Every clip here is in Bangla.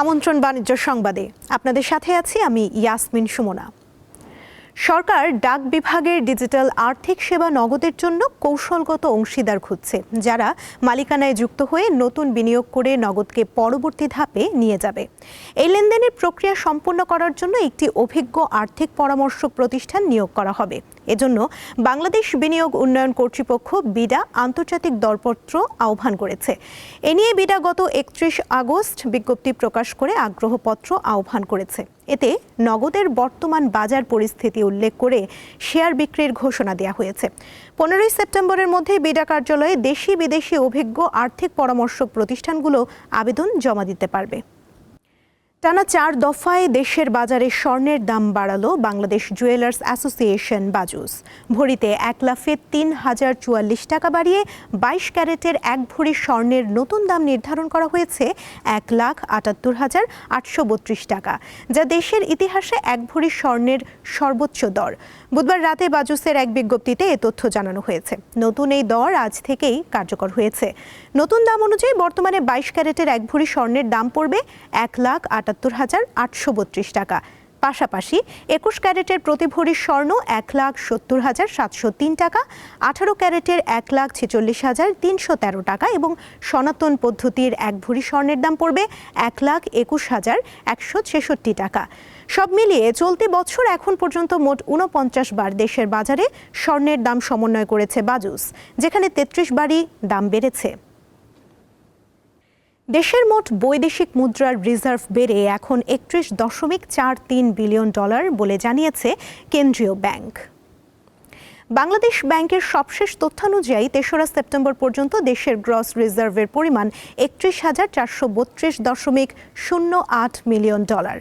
আমন্ত্রণ বাণিজ্য সংবাদে। আপনাদের সাথে আছি আমি ইয়াসমিন সুমনা। সরকার ডাক বিভাগের ডিজিটাল আর্থিক সেবা নগদের জন্য কৌশলগত অংশীদার খুঁজছে, যারা মালিকানায় যুক্ত হয়ে নতুন বিনিয়োগ করে নগদকে পরবর্তী ধাপে নিয়ে যাবে। এই লেনদেনের প্রক্রিয়া সম্পন্ন করার জন্য একটি অভিজ্ঞ আর্থিক পরামর্শক প্রতিষ্ঠান নিয়োগ করা হবে। এজন্য বাংলাদেশ বিনিয়োগ উন্নয়ন কর্তৃপক্ষ বিডা আন্তর্জাতিক দরপত্র আহ্বান করেছে। এ নিয়ে বিডা গত একত্রিশ আগস্ট বিজ্ঞপ্তি প্রকাশ করে আগ্রহপত্র আহ্বান করেছে। এতে নগদের বর্তমান বাজার পরিস্থিতি উল্লেখ করে শেয়ার বিক্রির ঘোষণা দেওয়া হয়েছে। পনেরোই সেপ্টেম্বরের মধ্যে বিডা কার্যালয়ে দেশি বিদেশি অভিজ্ঞ আর্থিক পরামর্শক প্রতিষ্ঠানগুলো আবেদন জমা দিতে পারবে। টানা চার দফায় দেশের বাজারে স্বর্ণের দাম বাড়ালো বাংলাদেশ জুয়েলার্স অ্যাসোসিয়েশন বাজুস। ভরিতে এক লাফে তিন হাজার চুয়াল্লিশ টাকা বাড়িয়ে বাইশ ক্যারেটের এক ভরি স্বর্ণের নতুন দাম নির্ধারণ করা হয়েছে এক লাখ আটাত্তর হাজার আটশো বত্রিশ টাকা, যা দেশের ইতিহাসে এক ভরি স্বর্ণের সর্বোচ্চ দর। বুধবার রাতে বাজুসের এক বিজ্ঞপ্তিতে এ তথ্য জানানো হয়েছে। নতুন এই দর আজ থেকেই কার্যকর হয়েছে। নতুন দাম অনুযায়ী বর্তমানে বাইশ ক্যারেটের এক ভরি স্বর্ণের দাম পড়বে এক লাখ আটাত্তর হাজার আটশো বত্রিশ টাকা। পাশাপাশি একুশ ক্যারেটের প্রতি ভরি স্বর্ণ এক লাখ সত্তর হাজার সাতশো তিন টাকা, আঠারো ক্যারেটের এক লাখ ছেচল্লিশ হাজার তিনশো তেরো টাকা এবং সনাতন পদ্ধতির এক ভরি স্বর্ণের দাম পড়বে এক লাখ একুশ হাজার একশো ছেষট্টি টাকা। সব মিলিয়ে চলতি বছর এখন পর্যন্ত মোট উনপঞ্চাশ বার দেশের বাজারে স্বর্ণের দাম সমন্বয় করেছে বাজুস, যেখানে তেত্রিশ বারই দাম বেড়েছে। দেশের মোট বৈদেশিক মুদ্রার রিজার্ভ বেড়ে এখন একত্রিশ দশমিক চার তিন বিলিয়ন ডলার বলে জানিয়েছে কেন্দ্রীয় ব্যাংক। বাংলাদেশ ব্যাংকের সবশেষ তথ্যানুযায়ী তেসরা সেপ্টেম্বর পর্যন্ত দেশের গ্রস রিজার্ভের পরিমাণ একত্রিশ হাজার চারশো বত্রিশ দশমিক শূন্য আট মিলিয়ন ডলার।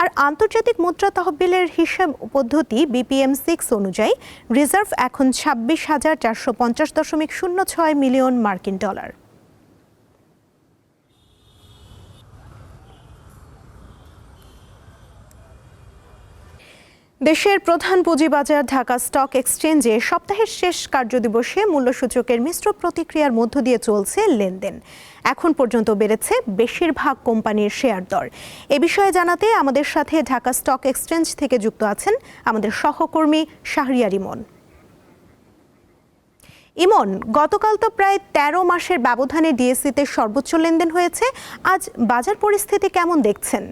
আর আন্তর্জাতিক মুদ্রা তহবিলের হিসাব পদ্ধতি বিপিএম সিক্স অনুযায়ী রিজার্ভ এখন ছাব্বিশ হাজার চারশো পঞ্চাশ দশমিক শূন্য ছয় মিলিয়ন মার্কিন ডলার। দেশের প্রধান পুঁজিবাজার ঢাকা স্টক এক্সচেঞ্জে সপ্তাহের শেষ কার্যদিবসে মূল্যসূচকের মিশ্র প্রতিক্রিয়ার মধ্য দিয়ে চলছে লেনদেন। এখন পর্যন্ত বেড়েছে বেশিরভাগ কোম্পানির শেয়ার দর। এ বিষয়ে জানাতে আমাদের সাথে ঢাকা স্টক এক্সচেঞ্জ থেকে যুক্ত আছেন আমাদের সহকর্মী শাহরিয়ার ইমন। ইমন, গতকাল তো প্রায় ১৩ মাসের ব্যবধানে ডিএসসিতে সর্বোচ্চ লেনদেন হয়েছে। আজ বাজার পরিস্থিতি কেমন দেখছেন?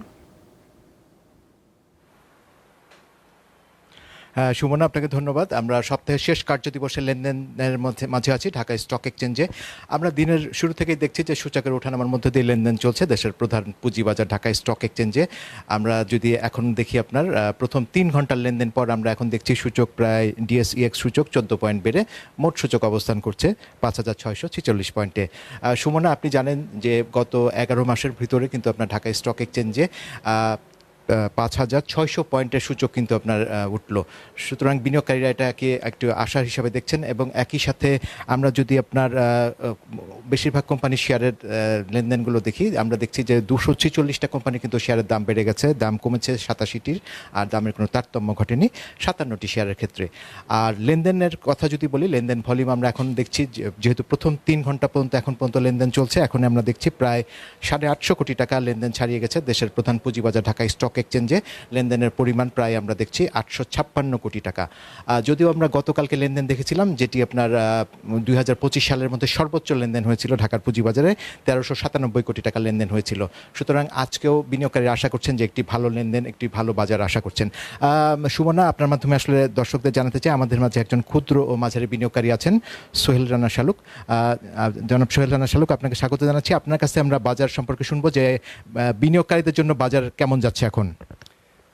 সুমনা, আপনাকে ধন্যবাদ। আমরা সপ্তাহের শেষ কার্য দিবসের লেনদেনের মধ্যে, মাঝে আছি ঢাকা স্টক এক্সচেঞ্জে আমরা দিনের শুরু থেকেই দেখছি যে সূচকের ওঠানামার মধ্যে দিয়ে লেনদেন চলছে, দেশের প্রধান পুঁজিবাজার ঢাকা স্টক এক্সচেঞ্জে আমরা যদি এখন দেখি আপনার প্রথম তিন ঘণ্টার লেনদেন পর আমরা এখন দেখছি সূচক প্রায় ডিএসইএক্স সূচক চোদ্দ পয়েন্ট বেড়ে মোট সূচক অবস্থান করছে পাঁচ হাজার ছয়শো ছিচল্লিশ পয়েন্টে। সুমনা, আপনি জানেন যে গত এগারো মাসের ভিতরে কিন্তু আপনার ঢাকা স্টক এক্সচেঞ্জে পাঁচ হাজার ছয়শো পয়েন্টের সূচক কিন্তু আপনার উঠল। সুতরাং বিনিয়োগকারীরা এটাকে একটু আশার হিসাবে দেখছেন এবং একই সাথে আমরা যদি আপনার বেশিরভাগ কোম্পানির শেয়ারের লেনদেনগুলো দেখি, আমরা দেখছি যে দুশো ছেচল্লিশটা কোম্পানি কিন্তু শেয়ারের দাম বেড়ে গেছে। দাম কমেছে সাতাশিটির, আর দামের কোনো তারতম্য ঘটেনি সাতান্নটি শেয়ারের ক্ষেত্রে। আর লেনদেনের কথা যদি বলি, লেনদেন ভলিউম আমরা এখন দেখছি যেহেতু প্রথম তিন ঘণ্টা পর্যন্ত, এখন পর্যন্ত লেনদেন চলছে, এখন আমরা দেখছি প্রায় সাড়ে আটশো কোটি টাকা লেনদেন ছাড়িয়ে গেছে দেশের প্রধান পুঁজিবাজার ঢাকা স্টক এক্সচেঞ্জে লেনদেনের পরিমাণ প্রায় আমরা দেখছি আটশো ছাপ্পান্ন কোটি টাকা। যদিও আমরা গতকালকে লেনদেন দেখেছিলাম, যেটি আপনার দুই হাজার পঁচিশ সালের মধ্যে সর্বোচ্চ লেনদেন হয়েছিল ঢাকার পুঁজিবাজারে, তেরোশো সাতানব্বই কোটি টাকা লেনদেন হয়েছিল। সুতরাং আজকেও বিনিয়োগকারীরা আশা করছেন যে একটি ভালো লেনদেন, একটি ভালো বাজার আশা করছেন। সুমনা, আপনার মাধ্যমে আসলে দর্শকদের জানাতে চাই, আমাদের মাঝে একজন ক্ষুদ্র ও মাঝারি বিনিয়োগকারী আছেন, সোহেল রানা শালুক। জনাব সোহেল রানা শালুক, আপনাকে স্বাগত জানাচ্ছি। আপনার কাছে আমরা বাজার সম্পর্কে শুনব যে বিনিয়োগকারীদের জন্য বাজার কেমন যাচ্ছে এখন?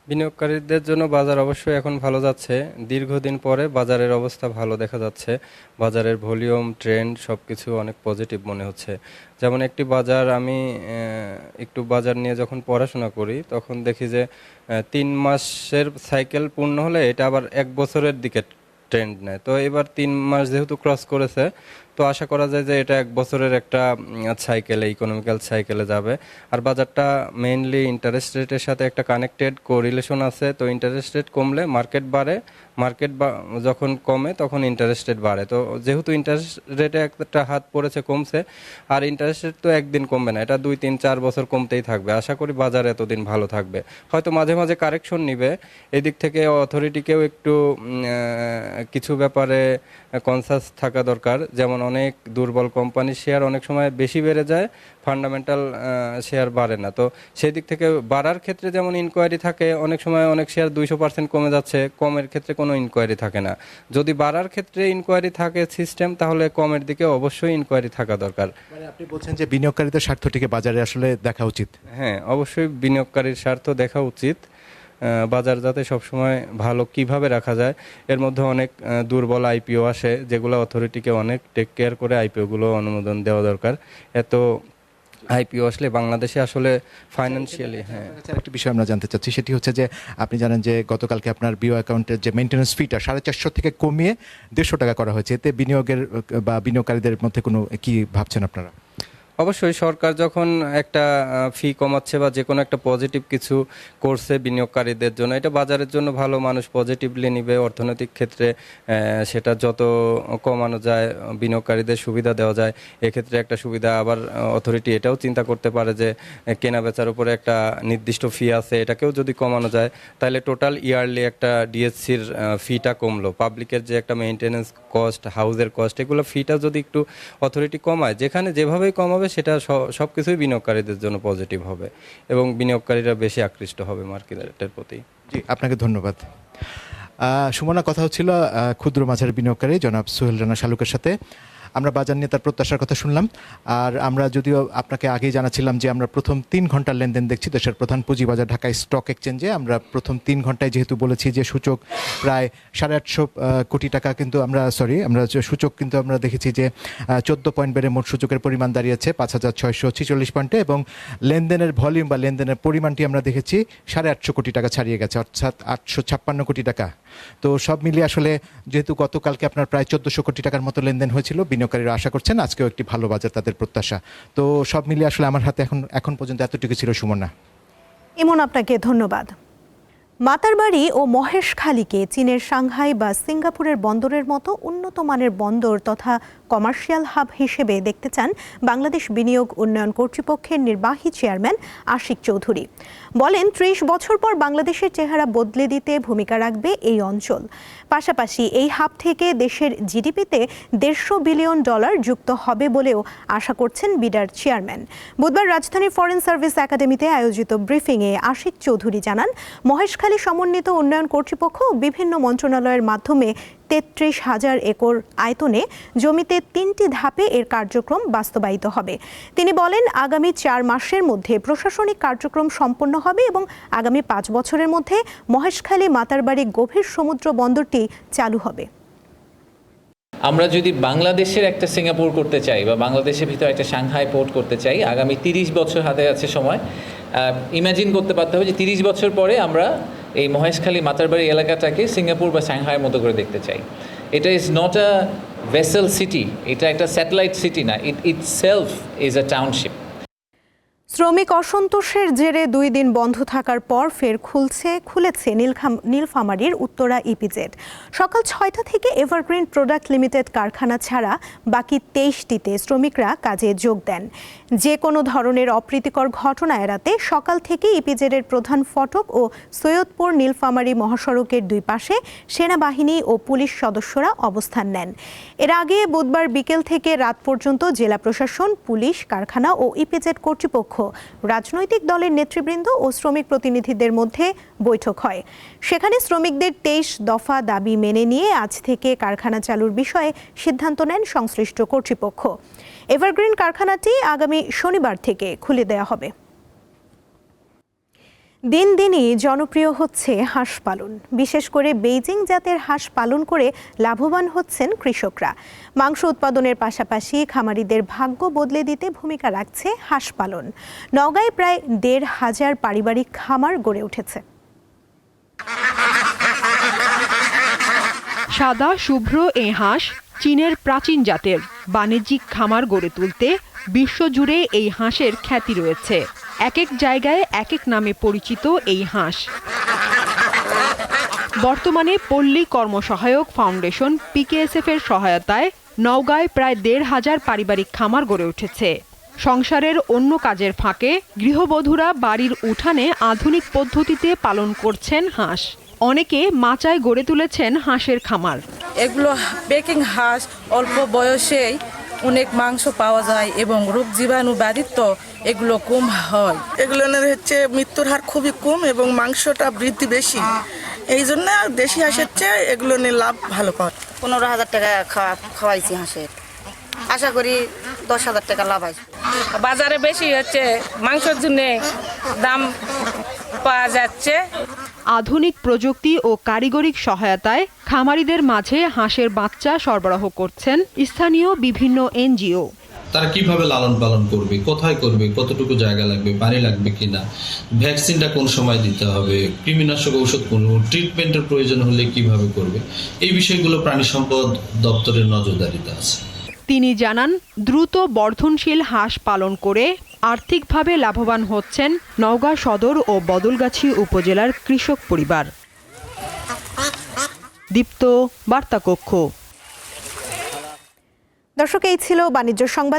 বিনিয়োগকারীদের জন্য বাজার অবশ্যই এখন ভালো যাচ্ছে। দীর্ঘদিন পরে বাজারের অবস্থা ভালো দেখা যাচ্ছে। বাজারের ভলিউম, ট্রেন্ড সব কিছু অনেক পজিটিভ মনে হচ্ছে। যেমন একটি বাজার আমি একটু বাজার নিয়ে যখন পড়াশোনা করি, তখন দেখি যে তিন মাসের সাইকেল পূর্ণ হলে এটা আবার এক বছরের দিকে ট্রেন্ড নেয়। তো এবার তিন মাস যেহেতু ক্রস করেছে তো আশা করা যায় যে এটা এক বছরের একটা সাইকেলে ইকোনমিক্যাল সাইকেলে যাবে। আর বাজারটা মেইনলি ইন্টারেস্ট রেটের সাথে একটা কানেক্টেড কোরিলেশন আছে। তো ইন্টারেস্ট রেট কমলে মার্কেট বাড়ে। মার্কেট যখন কমে তখন ইন্টারেস্ট রেট বাড়ে। তো যেহেতু ইন্টারেস্ট রেটে একটা হাত পড়েছে, কমছে, আর ইন্টারেস্ট রেট তো একদিন কমবে না, এটা দুই, তিন, চার বছর কমতেই থাকবে। আশা করি বাজার এতদিন ভালো থাকবে। হয়তো মাঝে মাঝে কারেকশন নিবে। এদিক থেকে অথরিটিকেও একটু কিছু ব্যাপারে কনসাস থাকা দরকার। যেমন অনেক দুর্বল কোম্পানির শেয়ার অনেক সময় বেশি বেড়ে যায় ফান্ডামেন্টাল শেয়ার বাড়ে না। তো সেই দিক থেকে বাড়ার ক্ষেত্রে যেমন ইনকোয়ারি থাকে অনেক সময় অনেক শেয়ার দুইশো পার্সেন্ট কমে যাচ্ছে কমের ক্ষেত্রে কোনো ইনকোয়ারি থাকে না। যদি বাড়ার ক্ষেত্রে ইনকোয়ারি থাকে সিস্টেম তাহলে কমের দিকে অবশ্যই ইনকোয়ারি থাকা দরকার। মানে আপনি বলছেন যে বিনিয়োগকারীদের স্বার্থটিকে বাজারে আসলে দেখা উচিত। হ্যাঁ অবশ্যই বিনিয়োগকারীর স্বার্থ দেখা উচিত। বাজার যাতে সবসময় ভালো কীভাবে রাখা যায় এর মধ্যে অনেক দুর্বল আইপিও আসে যেগুলো অথরিটিকে অনেক টেক কেয়ার করে আইপিওগুলো অনুমোদন দেওয়া দরকার। এত আইপিও আসলে বাংলাদেশে আসলে ফাইন্যান্সিয়ালি হ্যাঁ। কাছে বিষয় আমরা জানতে চাচ্ছি সেটি হচ্ছে যে আপনি জানেন যে গতকালকে আপনার বিও অ্যাকাউন্টের যে মেনটেন্যান্স ফিটা সাড়ে চারশো থেকে কমিয়ে দেড়শো টাকা করা হয়েছে এতে বিনিয়োগের বা বিনিয়োগকারীদের মধ্যে কোনো কি ভাবছেন আপনারা? অবশ্যই সরকার যখন একটা ফি কমাচ্ছে বা যে কোনো একটা পজিটিভ কিছু করছে বিনিয়োগকারীদের জন্য, এটা বাজারের জন্য ভালো, মানুষ পজিটিভলি নিবে, অর্থনৈতিক ক্ষেত্রে সেটা যত কমানো যায়, বিনিয়োগকারীদের সুবিধা দেওয়া যায়, এক্ষেত্রে একটা সুবিধা আবার অথরিটি এটাও চিন্তা করতে পারে যে কেনা বেচার উপরে একটা নির্দিষ্ট ফি আছে, এটাকেও যদি কমানো যায়, তাহলে টোটাল ইয়ারলি একটা ডিএসসির ফিটা কমলো। পাবলিকের যে একটা মেনটেনেন্স কস্ট হাউজের কস্ট এগুলো ফিটা যদি একটু অথরিটি কমায়, যেখানে যেভাবেই কমাবে সেটা সব কিছুই বিনিয়োগকারীদের জন্য পজিটিভ হবে এবং বিনিয়োগকারীরা বেশি আকৃষ্ট হবে মার্কেটের প্রতি। জি, আপনাকে ধন্যবাদ। সুমনা, কথা হচ্ছিল ক্ষুদ্র মাছের বিনিয়োগকারী জনাব সোহেল রানা শালুকের সাথে। আমরা বাজার নিয়ে তার প্রত্যাশার কথা শুনলাম। আর আমরা যদিও আপনাকে আগেই জানাচ্ছিলাম যে আমরা প্রথম তিন ঘণ্টার লেনদেন দেখছি দেশের প্রধান পুঁজিবাজার ঢাকা স্টক এক্সচেঞ্জে। আমরা প্রথম তিন ঘন্টায় যেহেতু বলেছি যে সূচক প্রায় সাড়ে আটশো কোটি টাকা কিন্তু আমরা সরি আমরা সূচক কিন্তু আমরা দেখেছি যে চোদ্দ পয়েন্ট বেড়ে মোট সূচকের পরিমাণ দাঁড়িয়েছে পাঁচ হাজার ছয়শো ছিচল্লিশ পয়েন্টে এবং লেনদেনের ভলিউম বা লেনদেনের পরিমাণটি আমরা দেখেছি সাড়ে আটশো কোটি টাকা ছাড়িয়ে গেছে, অর্থাৎ আটশো ছাপ্পান্ন কোটি টাকা। তো সব মিলিয়ে আসলে যেহেতু গতকালকে আপনার প্রায় চোদ্দোশো কোটি টাকার মতো লেনদেন হয়েছিল বিনিয়োগকারীরা আশা করছেন আজকেও একটি ভালো বাজার তাদের প্রত্যাশা। তো সব মিলিয়ে আসলে আমার হাতে এখন এখন পর্যন্ত এতটুকু ছিল সুমনা। ইমন, আপনাকে ধন্যবাদ। মাতারবাড়ি ও মহেশখালীকে চীনের সাংহাই বা সিঙ্গাপুরের বন্দরের মতো উন্নত মানের বন্দর তথা কমার্শিয়াল হাব হিসেবে দেখতে চান বাংলাদেশ বিনিয়োগ উন্নয়ন কর্তৃপক্ষের নির্বাহী চেয়ারম্যান আশিক চৌধুরী। বলেন, ত্রিশ বছর পর বাংলাদেশের চেহারা বদলে দিতে ভূমিকা রাখবে এই অঞ্চল। পাশাপাশি এই হাব থেকে দেশের জিডিপিতে দেড়শো বিলিয়ন ডলার যুক্ত হবে বলেও আশা করছেন বিডার চেয়ারম্যান। বুধবার রাজধানীর ফরেন সার্ভিস একাডেমিতে আয়োজিত ব্রিফিংয়ে আশিক চৌধুরী জানান, মহেশখালী সমন্বিত উন্নয়ন কর্তৃপক্ষ বিভিন্ন মন্ত্রণালয়ের মাধ্যমে তেত্রিশ হাজার একর আয়তনে জমিতে তিনটি ধাপে এর কার্যক্রম বাস্তবায়িত হবে। তিনি বলেন, আগামী চার মাসের মধ্যে প্রশাসনিক কার্যক্রম সম্পন্ন হবে এবং আগামী পাঁচ বছরের মধ্যে মহেশখালী মাতারবাড়ি গভীর সমুদ্র বন্দরটি চালু হবে। আমরা যদি বাংলাদেশের একটা সিঙ্গাপুর করতে চাই বা বাংলাদেশের ভিতরে একটা সাংহাই পোর্ট করতে চাই, আগামী তিরিশ বছর হাতে আছে সময় ইমাজিন করতে পারতে হবে যে তিরিশ বছর পরে আমরা এই মহেশখালী মাতারবাড়ি এলাকাটাকে সিঙ্গাপুর বা সাংহাইয়ের মতো করে দেখতে চাই। এটা is not a vessel city এটা একটা স্যাটেলাইট সিটি না it it self is a township শ্রমিক অসন্তোষের জেরে দুই দিন বন্ধ থাকার পর ফের খুলছে, খুলেছে নীলখাম, নীলফামারীর উত্তরা ইপিজেড সকাল ছয়টা থেকে এভারগ্রিন প্রোডাক্ট লিমিটেড কারখানা ছাড়া বাকি তেইশটিতে শ্রমিকরা কাজে যোগ দেন। যে কোনো ধরনের অপ্রীতিকর ঘটনা এড়াতে সকাল থেকে ইপিজেডের প্রধান ফটক ও সৈয়দপুর নীলফামারী মহাসড়কের দুই পাশে সেনাবাহিনী ও পুলিশ সদস্যরা অবস্থান নেন। এর আগে বুধবার বিকেল থেকে রাত পর্যন্ত জেলা প্রশাসন, পুলিশ, কারখানা ও ইপিজেড কর্তৃপক্ষ রাজনৈতিক দলের নেতৃবৃন্দ ও শ্রমিক প্রতিনিধিদের মধ্যে বৈঠক হয়। সেখানে শ্রমিকদের তেইশ দফা দাবি মেনে নিয়ে আজ থেকে কারখানা চালুর বিষয়ে সিদ্ধান্ত নেন সংশ্লিষ্ট কর্তৃপক্ষ। এভারগ্রিন কারখানাটি আগামী শনিবার থেকে খুলে দেওয়া হবে। দিন দিনই জনপ্রিয় হচ্ছে হাঁস পালন। বিশেষ করে বেইজিং জাতের হাঁস পালন করে লাভবান হচ্ছেন কৃষকরা। মাংস উৎপাদনের পাশাপাশি খামারিদের ভাগ্য বদলে দিতে ভূমিকা রাখছে হাঁস পালন। নওগাঁয় প্রায় দেড় হাজার পারিবারিক খামার গড়ে উঠেছে। সাদা, শুভ্র এ হাঁস চীনের প্রাচীন জাতের। বাণিজ্যিক খামার গড়ে তুলতে বিশ্বজুড়ে এই হাঁসের খ্যাতি রয়েছে। এক এক জায়গায় এক এক নামে পরিচিত এই হাঁস। বর্তমানে পল্লী কর্মসহায়ক ফাউন্ডেশন পিকেএসএফ এর সহায়তায় নওগাঁয় প্রায় দেড় হাজার পারিবারিক খামার গড়ে উঠেছে। সংসারের অন্য কাজের ফাঁকে গৃহবধূরা বাড়ির উঠানে আধুনিক পদ্ধতিতে পালন করছেন হাঁস। অনেকে মাচায় গড়ে তুলেছেন হাঁসের খামার। এগুলো বেকিং হাঁস, অল্প বয়সেই অনেক মাংস পাওয়া যায় এবং রোগ জীবাণু ব্যাধিত্ব এগুলো কম হয়। এগুলোর হচ্ছে মৃত্যুর হার খুবই কম এবং মাংসটা বৃদ্ধি বেশি। এই জন্য দেশি হাঁসের চেয়ে এগুলো নিয়ে লাভ ভালো পাওয়া যায়। পনেরো হাজার টাকা খাওয়া খাওয়াইছি হাঁসের। আশা করি দশ হাজার টাকা লাভ আসবে। বাজারে বেশি হচ্ছে মাংসের জন্য দাম পাওয়া যাচ্ছে। আধুনিক প্রযুক্তি ও কারিগরিক সহায়তায় খামারিদের মাঝে হাঁসের বাচ্চা সরবরাহ করছেন স্থানীয় বিভিন্ন এনজিও। তারা কীভাবে লালন পালন করবে, কোথায় করবে, কতটুকু জায়গা লাগবে, পানি লাগবে কিনা, ভ্যাকসিনটা কোন সময় দিতে হবে, কৃমিনাশক ঔষধ কোন, ট্রিটমেন্টের প্রয়োজন হলে কীভাবে করবে, এই বিষয়গুলো প্রাণী সম্পদ দপ্তরের নজরদারিতে আছে। তিনি জানান, দ্রুত বর্ধনশীল হাঁস পালন করে আর্থিকভাবে লাভবান হচ্ছেন নওগাঁ সদর ও বদলগাছি উপজেলার কৃষক পরিবার। দীপ্ত, বার্তাকক্ষ। দর্শক, এই ছিল বাণিজ্য সংবাদ।